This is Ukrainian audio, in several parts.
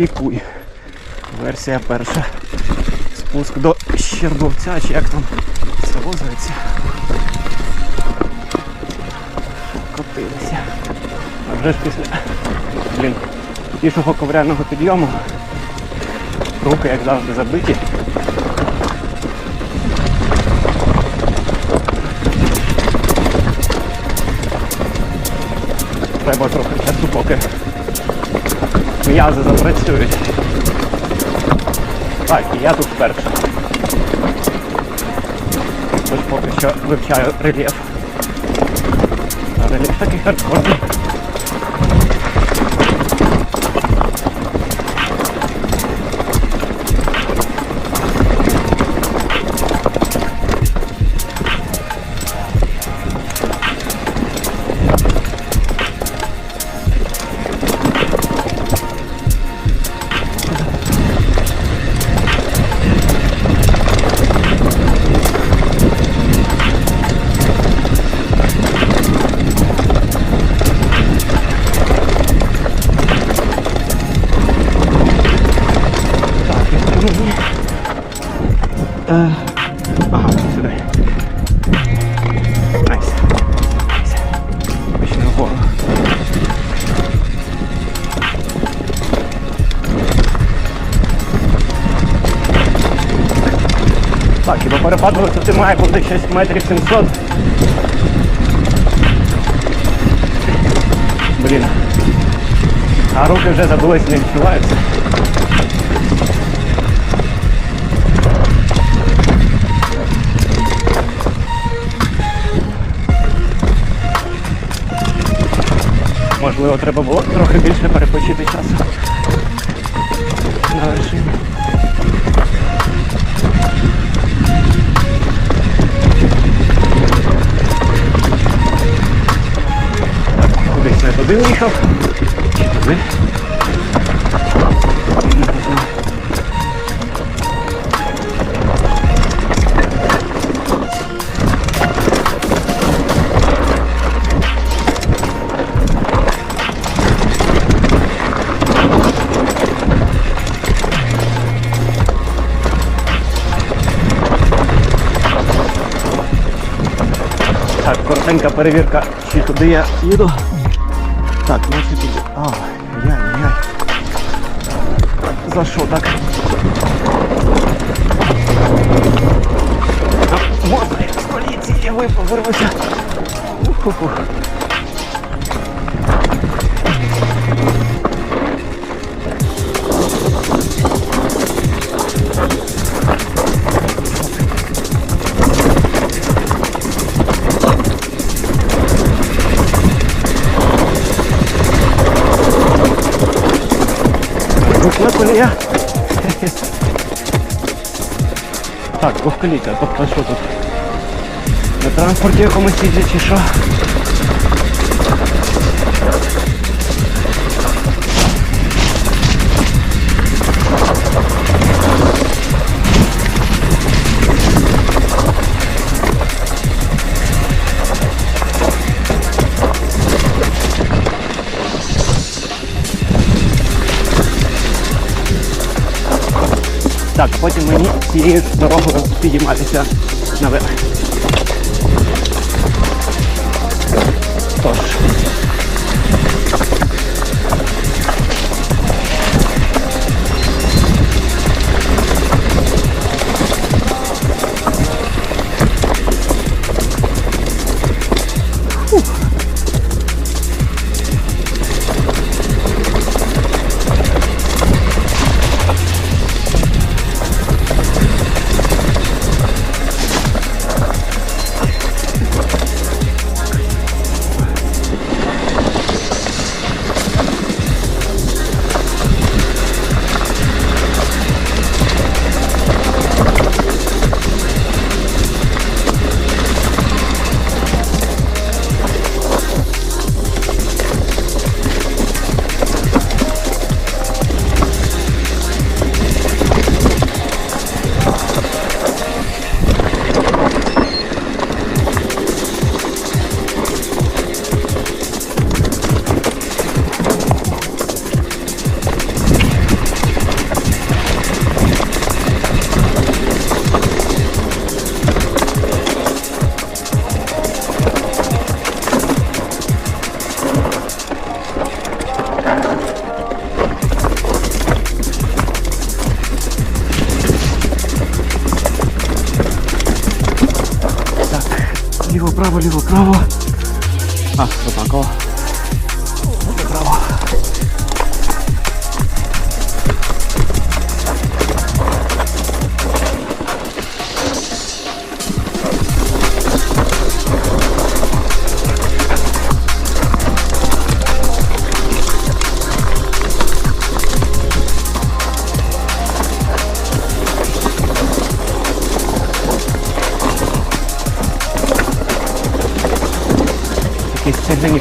Пікуй. Версія перша. Спуск до Щербовця, чи як там село зветься. Котилися. А вже ж після блін, пішого ковряного підйому. Руки, як завжди, забиті. Треба трохи часу, поки м'язи запрацюють. Так, і я тут вперше. Тож поки що вивчаю рельєф. Рельєф такий хардкорний. Щось метрів 700. Блін. А руки вже забулись, не відчуваються. Можливо, треба було трохи більше перепочити часу. Так, коротенька перевірка, чи туди я їду. Так, наче тут. А, яй-яй. За що так? Я з поліції я випав, вирвуся. Ух-ух-ух. Колія. Так, двохколійка, тобто що тут? На транспорті якомусь їздять чи що? Так, потім мені цією дорогою підійматися наверх.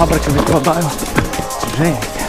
fábrica de trabalho. Gente.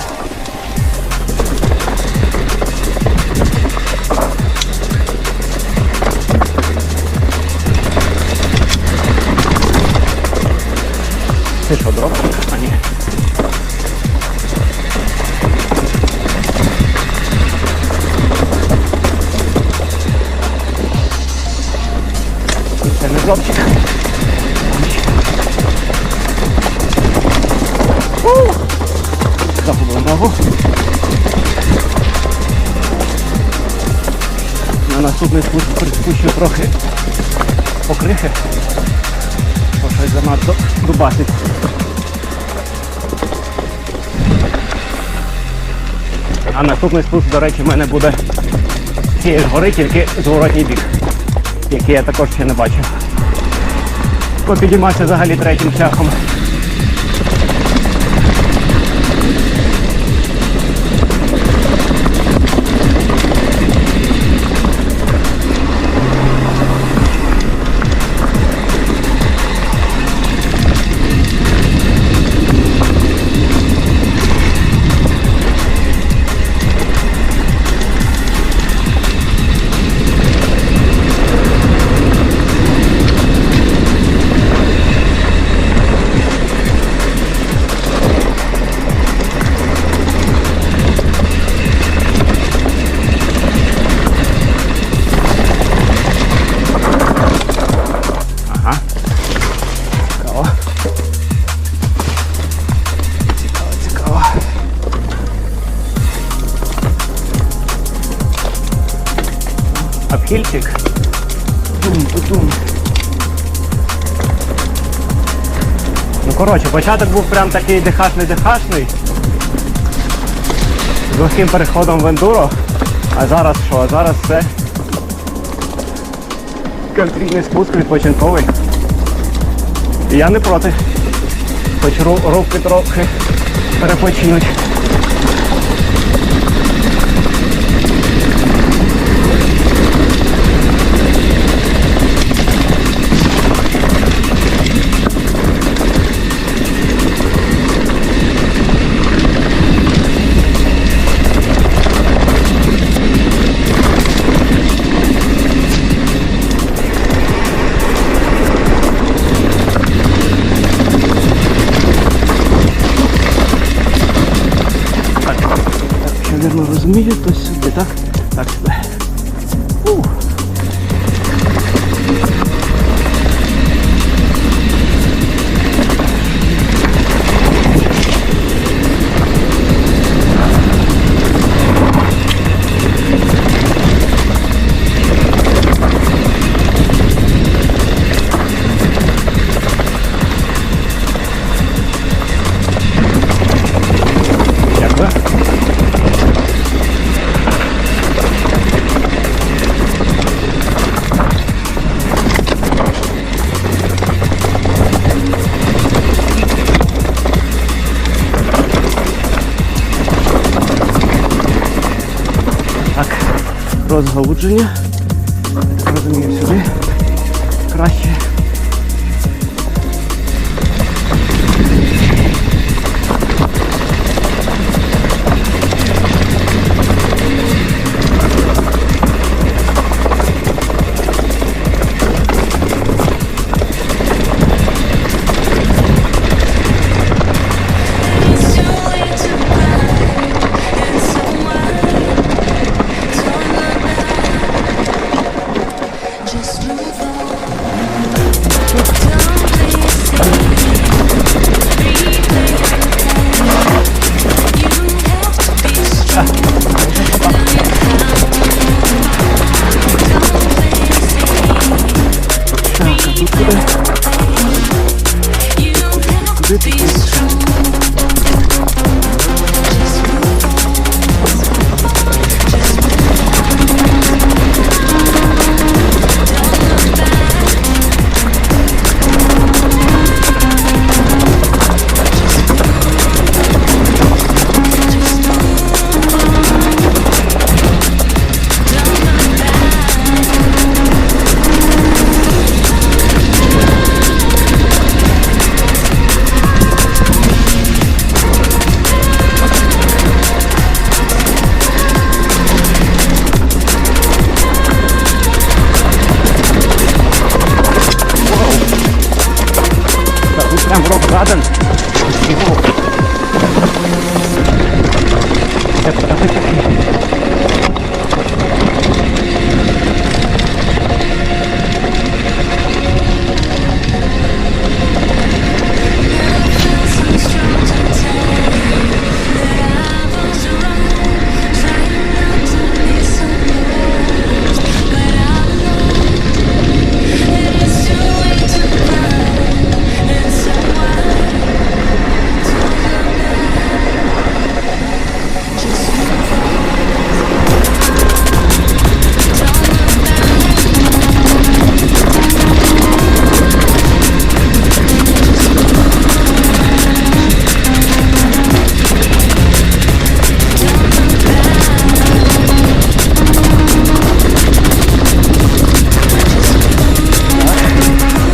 Загубив. На наступний спуск приспущу трохи покрихи. Бо щось занадто дубасить. А наступний спуск, до речі, в мене буде цієї ж гори, тільки зворотній бік, який я також ще не бачив. Попідіймався взагалі третім шляхом. Початок був прям такий дихашний-дихашний. З легким переходом в ендуро. А зараз що? А зараз це конкретний спуск відпочинковий. І я не проти. Хоч ру- руки трохи перепочинуть. Розгалудження. Я прям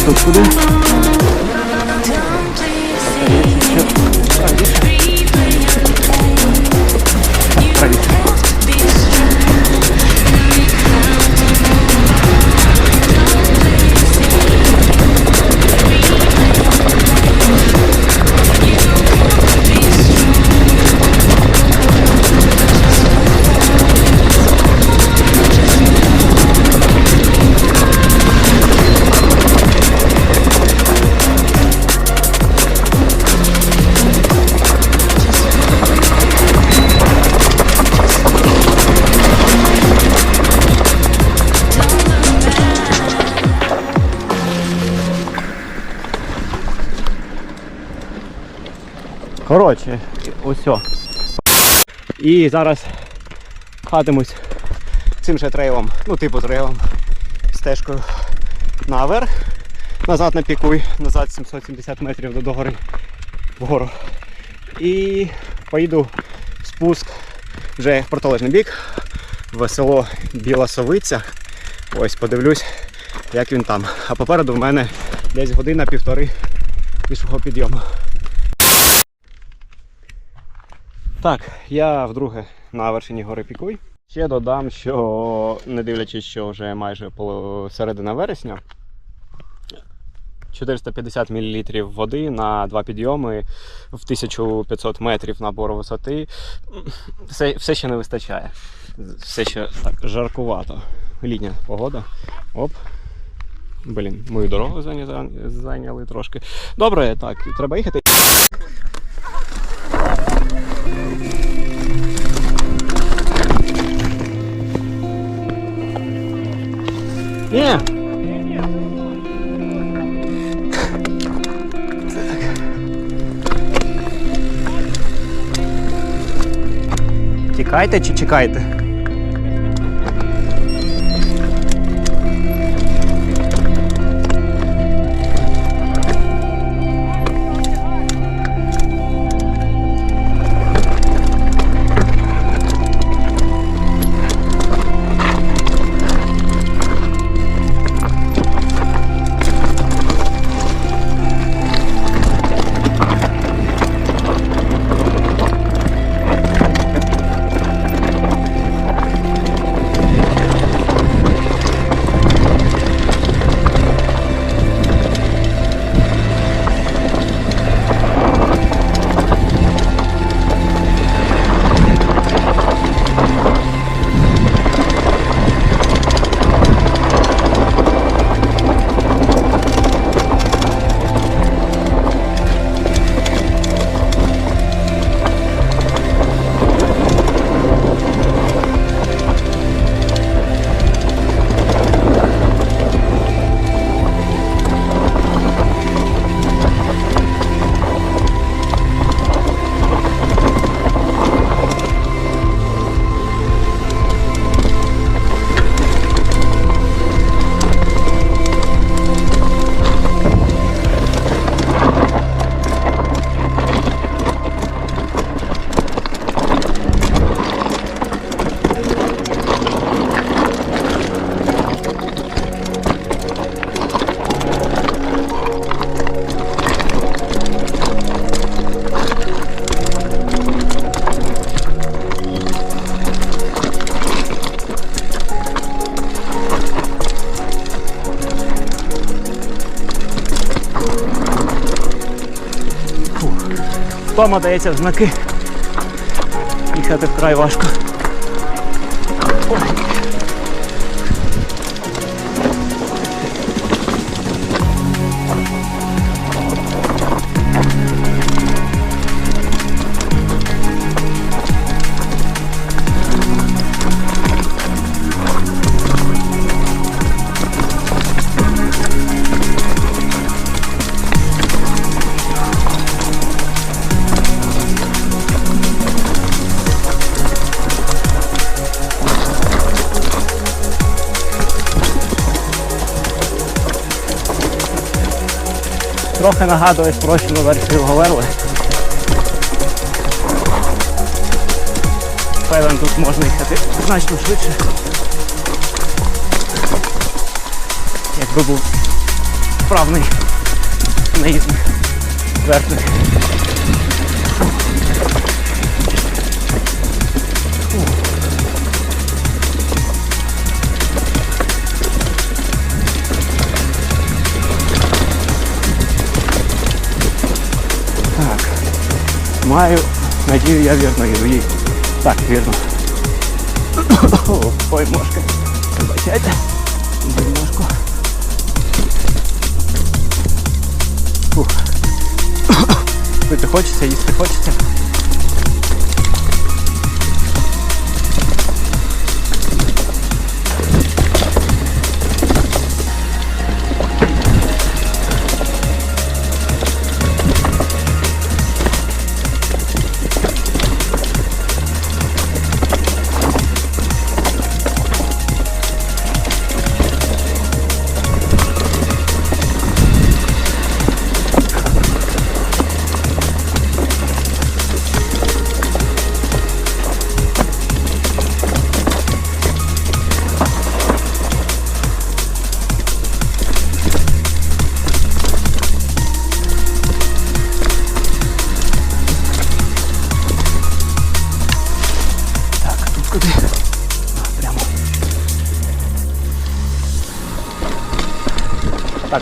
Тут ось. І зараз хатимусь цим же трейлом, ну типу трейлом, стежкою наверх, назад на пікуй, назад 770 метрів до гори вгору. І поїду в спуск вже в протилежний бік, в село Біла Совиця. Ось подивлюсь, як він там. А попереду в мене десь година-півтори пішого підйому. Так, я вдруге на вершині гори Пікуй. Ще додам, що не дивлячись, що вже майже середина вересня. 450 мл води на два підйоми в 1500 метрів набору висоти. Все, все ще не вистачає. Все ще так жаркувато. Літня погода. Оп. Блін, мою дорогу зайняли трошки. Добре, так, треба їхати. Тікайте чи чекайте? Втома дається в знаки. Їхати вкрай важко. Трохи нагадує спрощену версію Говерли. Певен, тут можна їхати значно швидше. Якби був вправний наїзний верхник. Маю надію, я вірно їду їй. Так, вірно. О, Ой, мошка. Вибачайте. Ой, мошку. Фух. Пити хочеться, їсти хочеться.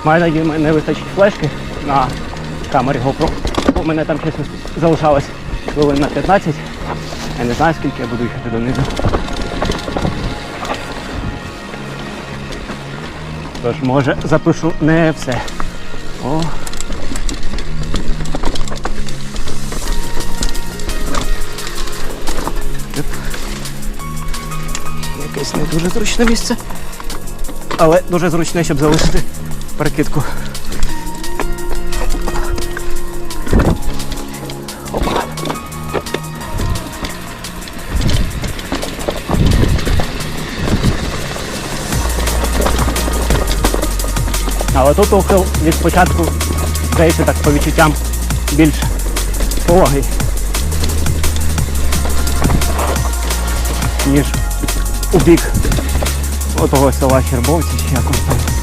Мене не вистачить флешки на камері GoPro. У мене там чесно залишалось хвилин на 15. Я не знаю, скільки я буду їхати донизу. Тож, може, запишу не все. О. Якесь не дуже зручне місце. Але дуже зручне, щоб залишити перекидку. Але тут ухил від спочатку, здається, так по відчуттям більш пологий, ніж у бік отого села Чербовці чи якось там.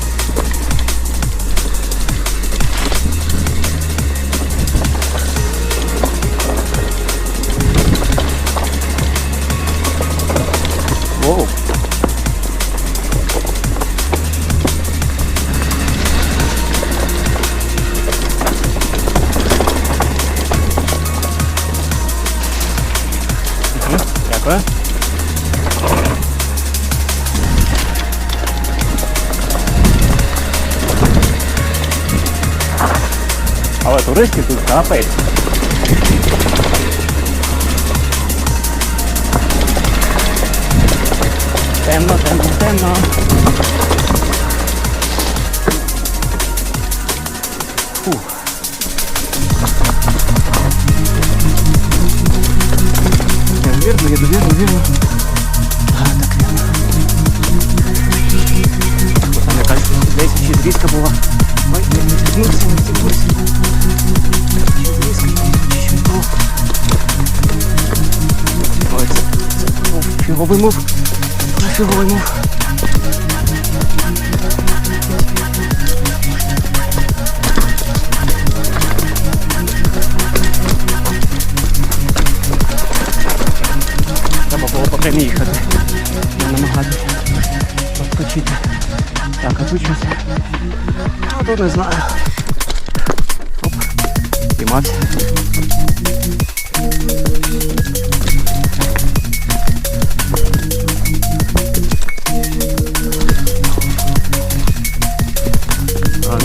Але туристів тут капець. Темно, темно, темно. Фух. Я вірно, їду, вірно, вірно. А, так вірно. Бо Там якась десь ще зрізка була. Ой, я не стикнувся, не стикнувся. Ще зрізка, чи щось було. Ой, це, це був фіговий мув. Дуже фіговий мув. Треба було по прямій їхати. Не намагатися проскочити. Так, а тут щось хто не знає. Оп, Піймався.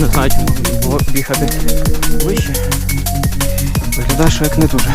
Не знаю, чому було бігати вище. Виглядає, що як не дуже.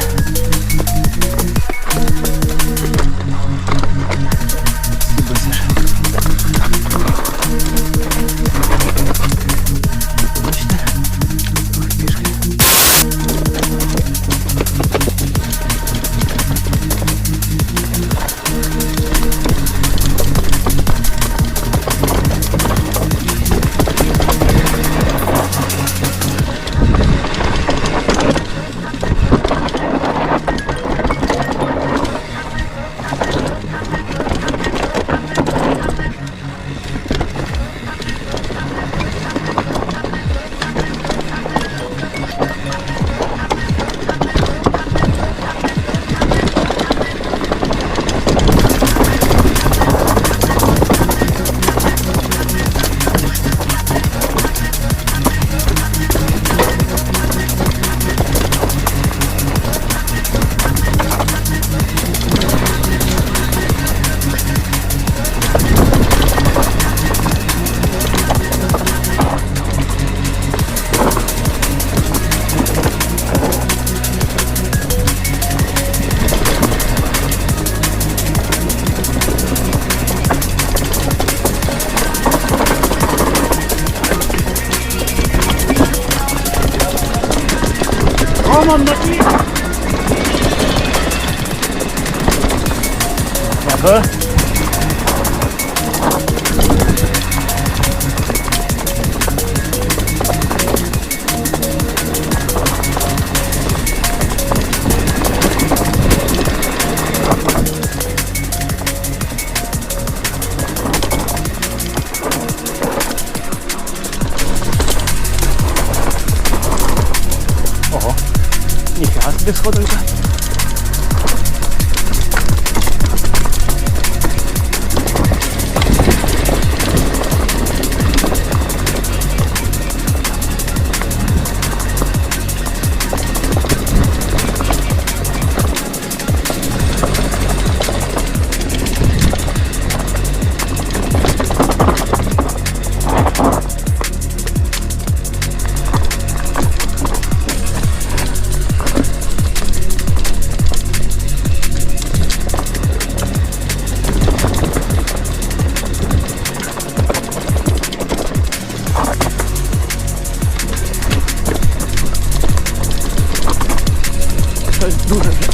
근데 서둘자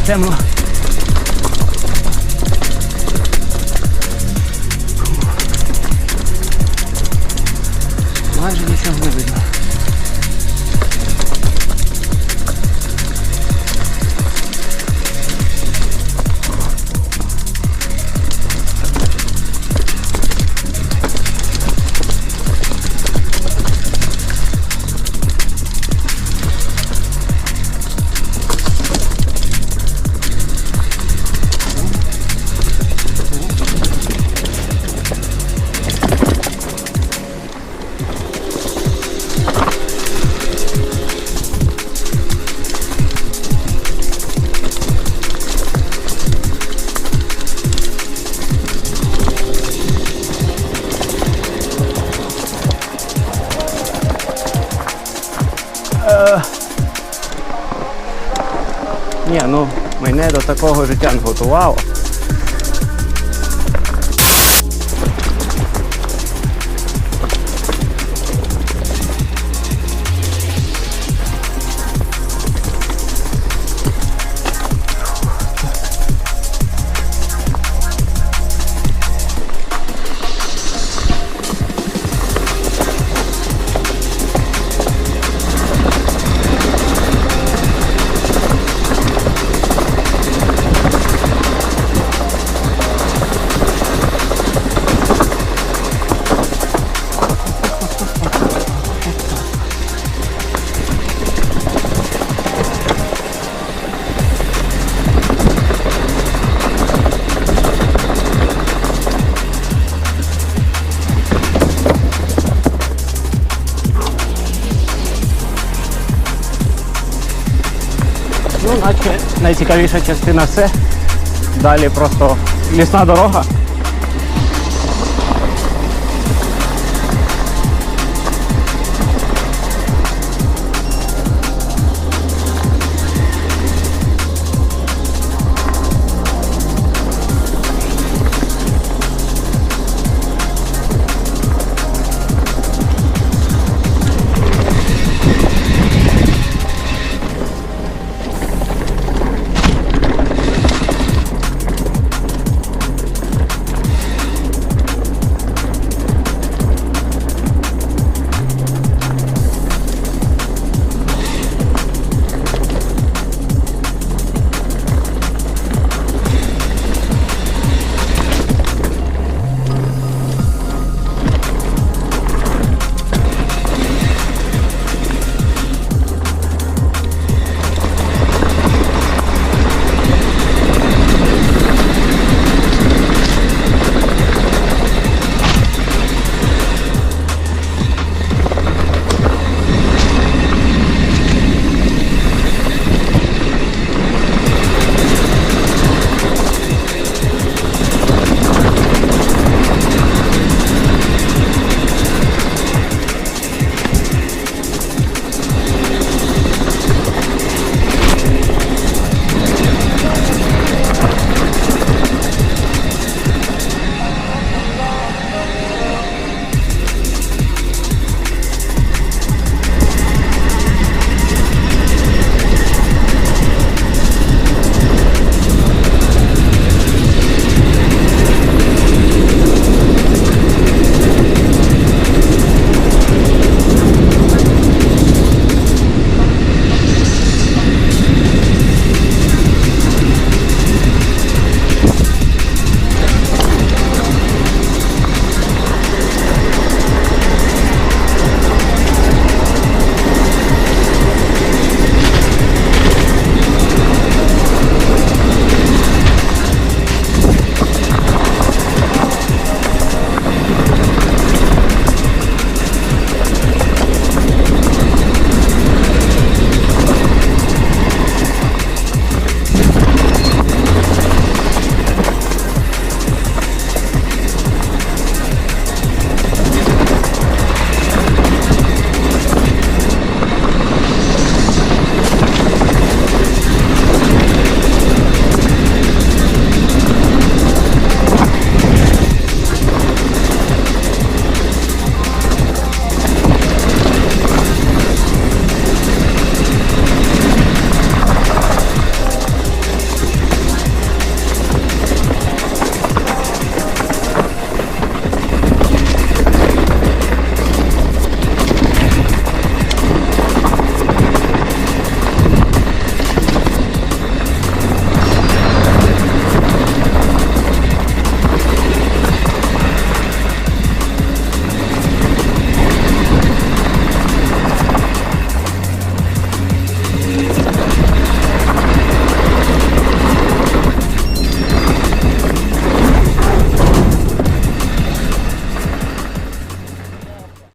темно. Майже нічого не видно. Ні, ну мене до такого життя не готувало. Ну, наче найцікавіша частина все. Далі просто лісна дорога.